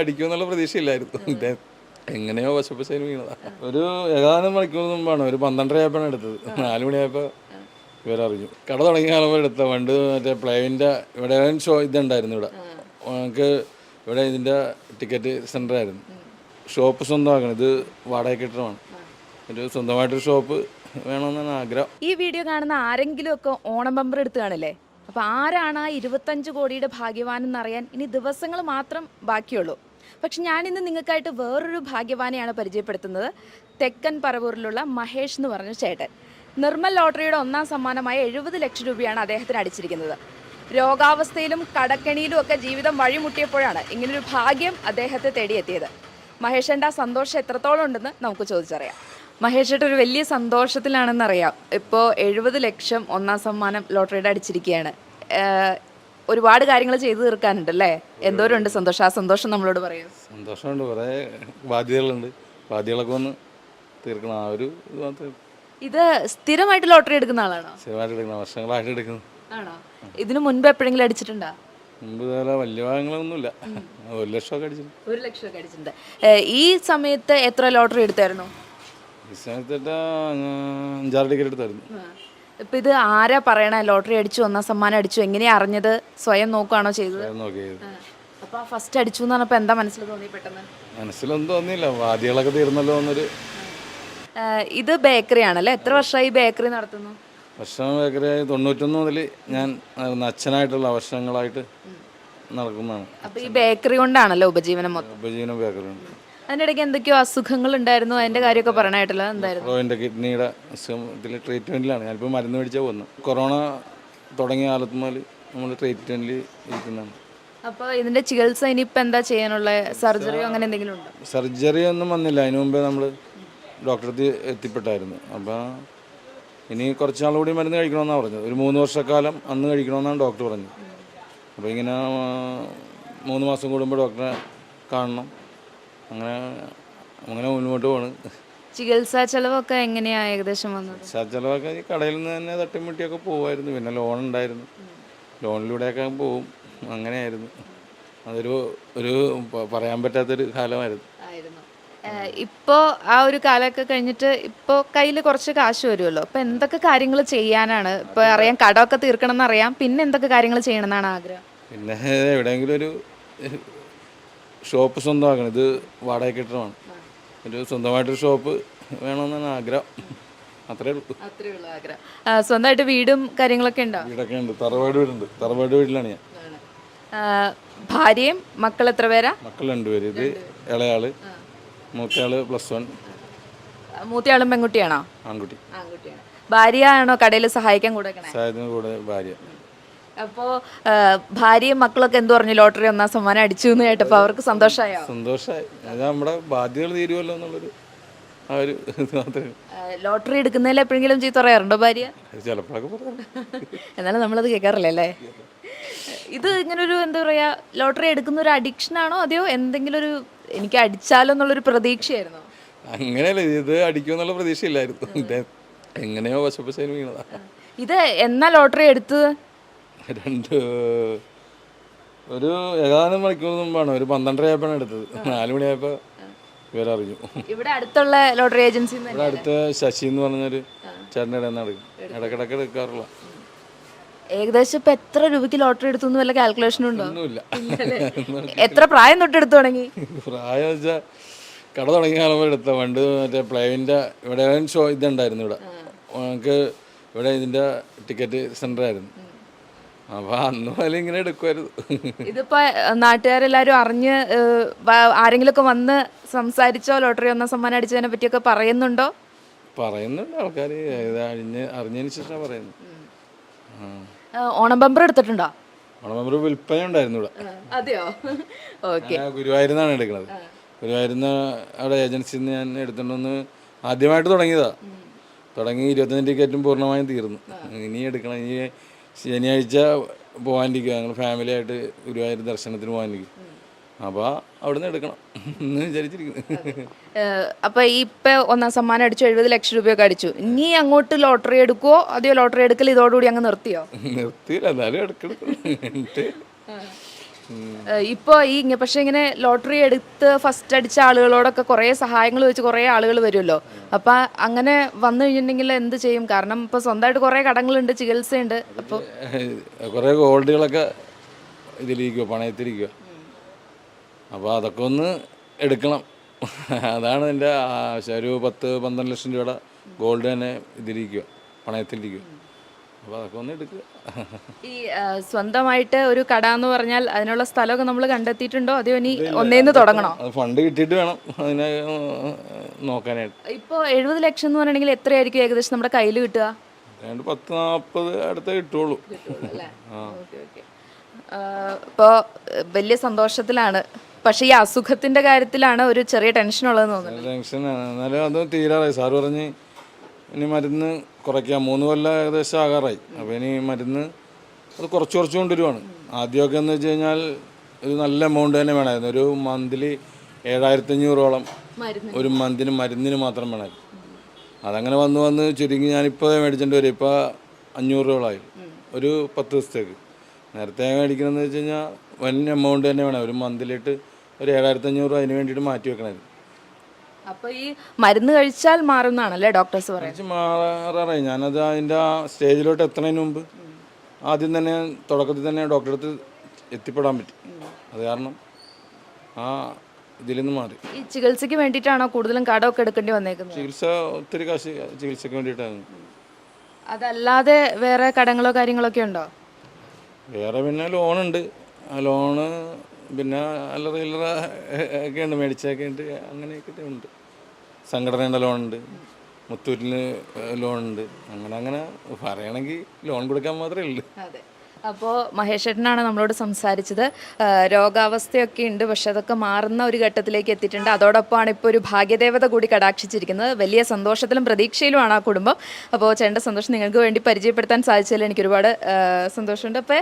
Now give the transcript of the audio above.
അടിക്കുമെന്നുള്ള പ്രതീക്ഷയില്ലായിരുന്നു. എങ്ങനെയോ വശപ്പശേന് വീണതാ. ഒരു ഏതാനും മണിക്കൂർ മുമ്പാണ് ഒരു പന്ത്രണ്ടരയായപ്പോഴാണ് എടുത്തത്. നാല് മണിയായപ്പോൾ ഇവരറിഞ്ഞു. കട തുടങ്ങിയ കാലം മുതൽ എടുത്ത പണ്ട് മറ്റേ പ്ലേവിന്റെ ഇവിടെ ഷോ ഇതുണ്ടായിരുന്നു ഇവിടെ. നമുക്ക് ഇവിടെ ഇതിന്റെ ടിക്കറ്റ് സെന്റർ ആയിരുന്നു. ഷോപ്പ് സ്വന്തമാക്കണം ഇത് വാടക കിട്ടണമാണ് ഒരു സ്വന്തമായിട്ടൊരു ഷോപ്പ് വേണമെന്നാണ് ആഗ്രഹം. ഈ വീഡിയോ കാണുന്ന ആരെങ്കിലും ഒക്കെ ഓണം ബമ്പർ എടുത്ത് കാണില്ലേ? അപ്പൊ ആരാണ് ആ ഇരുപത്തഞ്ച് കോടിയുടെ ഭാഗ്യവാൻ എന്നറിയാൻ ഇനി ദിവസങ്ങൾ മാത്രം ബാക്കിയുള്ളൂ. പക്ഷെ ഞാനിന്ന് നിങ്ങൾക്കായിട്ട് വേറൊരു ഭാഗ്യവാനെയാണ് പരിചയപ്പെടുത്തുന്നത്. തെക്കൻ പറവൂരിലുള്ള മഹേഷ് എന്ന് പറഞ്ഞ ചേട്ടൻ. നിർമ്മൽ ലോട്ടറിയുടെ ഒന്നാം സമ്മാനമായ എഴുപത് ലക്ഷം രൂപയാണ് അദ്ദേഹത്തിന് അടിച്ചിരിക്കുന്നത്. രോഗാവസ്ഥയിലും കടക്കെണിയിലും ഒക്കെ ജീവിതം വഴിമുട്ടിയപ്പോഴാണ് ഇങ്ങനൊരു ഭാഗ്യം അദ്ദേഹത്തെ തേടിയെത്തിയത്. മഹേഷന്റെ ആ സന്തോഷം എത്രത്തോളം ഉണ്ടെന്ന് നമുക്ക് ചോദിച്ചറിയാം. മഹേഷ് ചേട്ടൻ ഒരു വലിയ സന്തോഷത്തിലാണെന്ന് അറിയാം ഇപ്പോൾ എഴുപത് ലക്ഷം ഒന്നാം സമ്മാനം ലോട്ടറിയുടെ അടിച്ചിരിക്കുകയാണ്. ഒരുപാട് കാര്യങ്ങൾ ചെയ്തു തീർക്കാനുണ്ട് അല്ലേ എന്തോരമുണ്ട് സന്തോഷം? ആ സന്തോഷം നമ്മളോട് പറയാം. സന്തോഷമുണ്ട്. കുറേ ബാധ്യതകളുണ്ട്. ബാധ്യതകളൊക്കെ ഒന്ന് തീർക്കണം. ആ ഒരു ഇത് മാത്രമേ ഇത് സ്ഥിരമായിട്ട് ലോട്ടറി എടുക്കുന്ന ആളാണോ? സ്ഥിരമായിട്ട് എടുക്കുന്ന വർഷങ്ങളായിട്ട് എടുക്കുന്നു. ആണോ? ഇതിനു മുൻപ് എപ്പോഴെങ്കിലും അടിച്ചിട്ടുണ്ടോ? മുമ്പ് വലിയ ഭാഗങ്ങളൊന്നുമില്ല ഒരു ലക്ഷമൊക്കെ അടിച്ചിട്ടുണ്ട്. ഒരു ലക്ഷമൊക്കെ അടിച്ചിട്ടുണ്ട്. ഈ സമയത്ത് എത്ര ലോട്ടറി എടുത്തായിരുന്നു? സമയത്തേറ്റ അഞ്ചാറ് ടിക്കറ്റ് എടുത്തായിരുന്നു. ഇപ്പൊ ഇത് ആരാ പറയണേ? ലോട്ടറി അടിച്ചു ഒന്നാം സമ്മാനം അടിച്ചു എങ്ങനെയാ അറിഞ്ഞത്? സ്വയം നോക്കുകയാണോ ചെയ്തത്? സ്വയം നോക്കിയത്. അപ്പൊ ഫസ്റ്റ് അടിച്ചു എന്ന് പറഞ്ഞപ്പോ എന്താ മനസ്സിൽ തോന്നി പെട്ടെന്ന്? മനസ്സിലൊന്നും തോന്നിയില്ല. വാദികളൊക്കെ തീർന്നല്ലോ എന്നൊരു. ഏഹ് ഇത് ബേക്കറി ആണല്ലേ? എത്ര വർഷമായി ബേക്കറി നടത്തുന്നു? വർഷം ബേക്കറിയായി തൊണ്ണൂറ്റൊന്ന് മുതൽ ഞാൻ നടന്ന അച്ഛനായിട്ടുള്ള വർഷങ്ങളായിട്ട് നടക്കുന്നതാണ് അപ്പൊ ഈ ബേക്കറി കൊണ്ടാണല്ലോ ഉപജീവനം മൊത്തം? ഉപജീവന ബേക്കറി ഉണ്ട് അതിനിടയ്ക്ക് എന്തൊക്കെയോ അസുഖങ്ങൾ ഉണ്ടായിരുന്നു അതിന്റെ കാര്യമൊക്കെ പറയണായിട്ടല്ലോ എന്തായിരുന്നു? എന്റെ കിഡ്നിയുടെ അസുഖത്തിൽ ട്രീറ്റ്മെന്റിലാണ് ഞാനിപ്പോൾ മരുന്ന് മേടിച്ചാൽ പോകുന്നു കൊറോണ തുടങ്ങിയ കാലത്ത് മുതൽ നമ്മൾ ട്രീറ്റ്മെന്റിൽ ഇരിക്കുന്നതാണ്. അപ്പോൾ ഇതിന്റെ ചികിത്സ ഇനിയിപ്പോ എന്താ ചെയ്യാനുള്ള? സർജറിയോ അങ്ങനെ എന്തെങ്കിലും ഉണ്ടോ? സർജറി ഒന്നും വന്നില്ല. അതിനു മുമ്പേ നമ്മൾ ഡോക്ടറെ എത്തിപ്പെട്ടായിരുന്നു. അപ്പോൾ ഇനി കുറച്ച് നാൾ കൂടി മരുന്ന് കഴിക്കണമെന്നാണ് പറഞ്ഞത്. ഒരു മൂന്ന് വർഷക്കാലം അന്ന് കഴിക്കണമെന്നാണ് ഡോക്ടർ പറഞ്ഞത്. അപ്പോൾ ഇങ്ങനെ മൂന്ന് മാസം കൂടുമ്പോൾ ഡോക്ടറെ കാണണം. അങ്ങനെ അങ്ങനെ മുന്നോട്ട് പോണ്. ചികിത്സാ ചെലവൊക്കെ എങ്ങനെയാ ഏകദേശം വന്നത്? ചികിത്സാ ചെലവൊക്കെ ഈ കടയിൽ നിന്ന് തന്നെ തട്ടിമുട്ടിയൊക്കെ പോകുമായിരുന്നു പിന്നെ ലോൺ ഉണ്ടായിരുന്നു. ലോണിലൂടെയൊക്കെ പോവും. അങ്ങനെയായിരുന്നു. അതൊരു ഒരു പ- പറയാൻ പറ്റാത്തൊരു കാലമായിരുന്നു. ആയിരുന്നു. ആ ഒരു കാലമൊക്കെ കഴിഞ്ഞിട്ട് ഇപ്പോ കയ്യിൽ കുറച്ച് കാശ് വരുമല്ലോ അപ്പൊ എന്തൊക്കെ കാര്യങ്ങൾ ചെയ്യാനാണ്? ഇപ്പൊ അറിയാം കടമൊക്കെ തീർക്കണം എന്നറിയാം പിന്നെ എന്തൊക്കെ കാര്യങ്ങൾ ചെയ്യണം എന്നാണ് ആഗ്രഹം? പിന്നെ എവിടെയെങ്കിലും ഒരു ഷോപ്പ് സ്വന്തമാക്കണം. ഇത് വാടക കെട്ടിടമാണ് ഒരു സ്വന്തമായിട്ടൊരു ഷോപ്പ് വേണമെന്നാണ് ആഗ്രഹം. അത്രേ ഉള്ളൂ. അത്രേ ഉള്ളൂ ആഗ്രഹം. ആ, സ്വന്തമായിട്ട് വീടും കാര്യങ്ങളൊക്കെ ഉണ്ടോ? വീടൊക്കെ ഉണ്ട്. തറവാട് വീടുണ്ട്. തറവാട് വീട്ടിലാണ് ഞാൻ. ആ, ഭാര്യയും മക്കൾ എത്ര പേരാ? മക്കൾ രണ്ടുപേര്. ഇത് ഇളയാൾ മൂത്തയാൾ പ്ലസ് വൺ. മൂത്തയാളും പെൺകുട്ടിയാണോ? ആൺകുട്ടി. ആൺകുട്ടിയാണ്. ഭാര്യ ആണോ കടയിൽ സഹായിക്കാൻ കൊടുക്കണേ സായത്തിന് കൂടെ ഭാര്യ. അപ്പോ ഭാര്യയും മക്കളൊക്കെ എന്തു പറഞ്ഞു? ലോട്ടറി ഒന്നാം സമ്മാനം അടിച്ചു എന്ന് കേട്ടപ്പോ അവർക്ക് സന്തോഷമായോ? സന്തോഷമായി. അത് നമ്മുടെ ബാധ്യതകൾ തീരുമല്ലോ എന്നുള്ളൊരു ആ ഒരു ഇത് മാത്രമേ. ലോട്ടറി എടുക്കുന്നതിൽ എപ്പോഴെങ്കിലും ചീത്ത പറയാറുണ്ടോ ഭാര്യ? ചിലപ്പോഴൊക്കെ പറയാം. എന്നാലും നമ്മളത് കേൾക്കാറില്ല അല്ലേ? ഇത് ഇങ്ങനെ ഒരു എന്താ പറയാ ലോട്ടറി എടുക്കുന്ന ഒരു അഡിക്ഷൻ ആണോ? അതെയോ? എന്തെങ്കിലും ഒരു എനിക്ക് അടിച്ചാലോ എന്നുള്ളൊരു പ്രതീക്ഷയായിരുന്നു? അങ്ങനെയല്ല ഇത് അടിക്കുമെന്നുള്ള പ്രതീക്ഷയില്ലായിരുന്നു. ഇത് എങ്ങനെയോ വശപ്പശേനും വീണതാ. ഇത് എന്നാ ലോട്ടറി എടുത്തത്? രണ്ട് ഒരു ഏതാനും മണിക്കൂർ മുമ്പാണ്. ഒരു പന്ത്രണ്ടരയായപ്പോഴാണ് എടുത്തത്. നാല് മണിയായപ്പോൾ ഇവരറിഞ്ഞു. ഇവിടെ അടുത്തുള്ള ലോട്ടറി ഏജൻസി ഇവിടെ അടുത്ത ശശി എന്ന് പറഞ്ഞൊരു ചേട്ടന്റെ ഇടയിൽ നിന്ന് എടുക്കും. ഇടയ്ക്കിടയ്ക്ക് എടുക്കാറില്ല ഏകദേശം ഇപ്പൊ എത്ര രൂപയ്ക്ക് ലോട്ടറി എടുത്തു വല്ല കാൽക്കുലേഷൻ ഉണ്ടോ? ഒന്നുമില്ല. എത്ര പ്രായം തൊട്ട് എടുത്തു തുടങ്ങി? പ്രായം വെച്ചാൽ കട തുടങ്ങിയ കാലം മുതൽ എടുത്ത പണ്ട് മറ്റേ പ്ലേവിന്റെ ഇവിടെ ഷോ ഇതുണ്ടായിരുന്നു ഇവിടെ. നമുക്ക് ഇവിടെ ഇതിന്റെ ടിക്കറ്റ് സെന്റർ ആയിരുന്നു. അപ്പോൾ അന്ന് ഇങ്ങനെ എടുക്കുമായിരുന്നു ഇതിപ്പോ നാട്ടുകാരെല്ലാരും അറിഞ്ഞ് ആരെങ്കിലും ഒക്കെ വന്ന് സംസാരിച്ചോ ലോട്ടറി ഒന്നാം സമ്മാനം അടിച്ചതിനെ പറ്റിയൊക്കെ പറയുന്നുണ്ടോ? പറയുന്നുണ്ട് ആൾക്കാർ അറിഞ്ഞ് അറിഞ്ഞതിന് ശേഷം പറയുന്നു ഓണം ബമ്പർ എടുത്തിട്ടുണ്ടോ? ഓണബമ്പർ വിൽപ്പന ഉണ്ടായിരുന്നു ഇവിടെ. അതെയോ? ഓക്കെ. ഗുരുവായൂരിന്നാണ് എടുക്കുന്നത് ഗുരുവായൂരിന്ന് അവിടെ ഏജൻസിയിൽ നിന്ന് ഞാൻ എടുത്തിട്ടുണ്ടെന്ന് ആദ്യമായിട്ട് തുടങ്ങിയതാ. തുടങ്ങി ഇരുപത്തഞ്ച് ടിക്കറ്റും പൂർണമായും തീർന്നു. ഇനി എടുക്കണം. ഇനി ശനിയാഴ്ച പോകാനിരിക്കുക ഞങ്ങൾ ഫാമിലി ആയിട്ട് ഗുരുവായൂർ ദർശനത്തിന് പോകാനിരിക്കും അപ്പോൾ അവിടുന്ന് എടുക്കണം. എന്ന് വിചാരിച്ചിരിക്കുന്നു. അപ്പോൾ ഈ ഇപ്പൊ ഒന്നാം സമ്മാനം അടിച്ചു എഴുപത് ലക്ഷം രൂപയൊക്കെ അടിച്ചു. ഇനി അങ്ങോട്ട് ലോട്ടറി എടുക്കുവോ? അതെയോ ലോട്ടറി എടുക്കൽ ഇതോടുകൂടി അങ്ങ് നിർത്തിയോ? നിർത്തിയില്ല. എന്നാലും എടുക്കണം. ഇപ്പൊ ഈ പക്ഷെ ഇങ്ങനെ ലോട്ടറി എടുത്ത് ഫസ്റ്റ് അടിച്ച ആളുകളോടൊക്കെ കുറെ സഹായങ്ങൾ വെച്ച് കുറെ ആളുകൾ വരുമല്ലോ. അപ്പൊ അങ്ങനെ വന്നു കഴിഞ്ഞിട്ടുണ്ടെങ്കിൽ എന്ത് ചെയ്യും? കാരണം ഇപ്പൊ സ്വന്തമായിട്ട് കുറെ കടങ്ങളുണ്ട് ചികിത്സയുണ്ട്. അപ്പോൾ കുറേ ഗോൾഡുകളൊക്കെ ഇതിലിരിക്കുക പണയത്തിരിക്കുക അപ്പോൾ അതൊക്കെ ഒന്ന് എടുക്കണം. അതാണ് എന്റെ ഒരു പത്ത് പന്ത്രണ്ട് ലക്ഷം രൂപയുടെ ഗോൾഡ് തന്നെ ഇതിലിരിക്കുക പണയത്തിലിരിക്കുക അപ്പോൾ അതൊക്കെ ഒന്ന് എടുക്കുക ഈ ആ, സ്വന്തമായിട്ട് ഒരു കട എന്ന് പറഞ്ഞാൽ അതിനുള്ള സ്ഥലമൊക്കെ നമ്മൾ കണ്ടെത്തിയിട്ടുണ്ടോ? അതോ ഇനി ഒന്നേന്ന് തുടങ്ങണോ? അത് ഫണ്ട് കിട്ടിയിട്ട് വേണം. അതിനെ ഏഹ്, നോക്കാനായിട്ട്. ഇപ്പോൾ എഴുപത് ലക്ഷം എന്ന് പറഞ്ഞിട്ടുണ്ടെങ്കിൽ എത്രയായിരിക്കും ഏകദേശം നമ്മുടെ കയ്യിൽ കിട്ടുക? ഏതാണ്ട് പത്ത് നാൽപ്പത് അടുത്തേ കിട്ടുള്ളൂ. ഇപ്പോൾ വലിയ സന്തോഷത്തിലാണ്. പക്ഷേ ഈ അസുഖത്തിന്റെ കാര്യത്തിലാണ് ഒരു ചെറിയ ടെൻഷൻ ഉള്ളതെന്ന് തോന്നുന്നു ടെൻഷനാണ് എന്നാലും അത് തീരാറായി. സാർ പറഞ്ഞ് ഇനി മരുന്ന് കുറയ്ക്കാം മൂന്ന് കൊല്ലം ഏകദേശം ആകാറായി. അപ്പോൾ ഇനി മരുന്ന് അത് കുറച്ച് കുറച്ച് കൊണ്ടുവരുവാണ് ആദ്യമൊക്കെ എന്ന് വെച്ച് കഴിഞ്ഞാൽ ഇത് നല്ല എമൗണ്ട് തന്നെ വേണമായിരുന്നു. ഒരു മന്ത്ലി ഏഴായിരത്തി അഞ്ഞൂറോളം ഒരു മന്തിന് മരുന്നിന് മാത്രം വേണമായിരുന്നു. അതങ്ങനെ വന്ന് വന്ന് ചുരുങ്ങി ഞാനിപ്പോൾ മേടിച്ചിട്ട് വരും. ഇപ്പോൾ അഞ്ഞൂറ് രൂപകളായി ഒരു പത്ത് ദിവസത്തേക്ക്. നേരത്തെ മേടിക്കണമെന്ന് വെച്ച് കഴിഞ്ഞാൽ വൻ എമൗണ്ട് തന്നെ വേണം ഒരു മന്തിലിട്ട് ഒരു ഏഴായിരത്തി അഞ്ഞൂറ് അതിന് വേണ്ടിയിട്ട് മാറ്റി വെക്കണമായിരുന്നു. അപ്പൊ ഈ മരുന്ന് കഴിച്ചാൽ മാറുന്നതാണല്ലേ ഡോക്ടേഴ്സ് പറയുന്നത്? മാറാറായി ഞാനത് അതിന്റെ ആ സ്റ്റേജിലോട്ട് എത്തുന്നതിന് മുമ്പ് ആദ്യം തന്നെ തുടക്കത്തിൽ തന്നെ ഡോക്ടറെ അടുത്ത് എത്തിപ്പെടാൻ പറ്റി. അത് കാരണം ആ ഇതിൽ നിന്ന് മാറി. ഈ ചികിത്സയ്ക്ക് വേണ്ടിയിട്ടാണോ കൂടുതലും കടമൊക്കെ എടുക്കേണ്ടി വന്നേക്കുന്നത്? ചികിത്സ ഒത്തിരി കാശ് ചികിത്സയ്ക്ക് വേണ്ടിയിട്ടാണ്. അതല്ലാതെ വേറെ കടങ്ങളോ കാര്യങ്ങളൊക്കെ ഉണ്ടോ? വേറെ പിന്നെ ലോണുണ്ട് ആ ലോണ് പിന്നെ അല്ലറ ഇല്ലറ ഒക്കെ ഉണ്ട് മേടിച്ചൊക്കെ ഉണ്ട് അങ്ങനെയൊക്കെ ഉണ്ട്. സംഘടനയുടെ ലോണുണ്ട് മുത്തൂറ്റിന് ലോണുണ്ട്. അങ്ങനെ അങ്ങനെ പറയണമെങ്കിൽ ലോൺ കൊടുക്കാൻ മാത്രമേ ഉള്ളൂ. അപ്പോൾ മഹേഷേട്ടനാണ് നമ്മളോട് സംസാരിച്ചത്. രോഗാവസ്ഥയൊക്കെ ഉണ്ട് പക്ഷെ അതൊക്കെ മാറുന്ന ഒരു ഘട്ടത്തിലേക്ക് എത്തിയിട്ടുണ്ട്. അതോടൊപ്പമാണ് ഇപ്പോൾ ഒരു ഭാഗ്യദേവത കൂടി കടാക്ഷിച്ചിരിക്കുന്നത്. വലിയ സന്തോഷത്തിലും പ്രതീക്ഷയിലുമാണ് ആ കുടുംബം. അപ്പോൾ ചേട്ടന്റെ സന്തോഷം നിങ്ങൾക്ക് വേണ്ടി പരിചയപ്പെടുത്താൻ സാധിച്ചതിൽ എനിക്ക് ഒരുപാട് സന്തോഷമുണ്ട്. അപ്പോൾ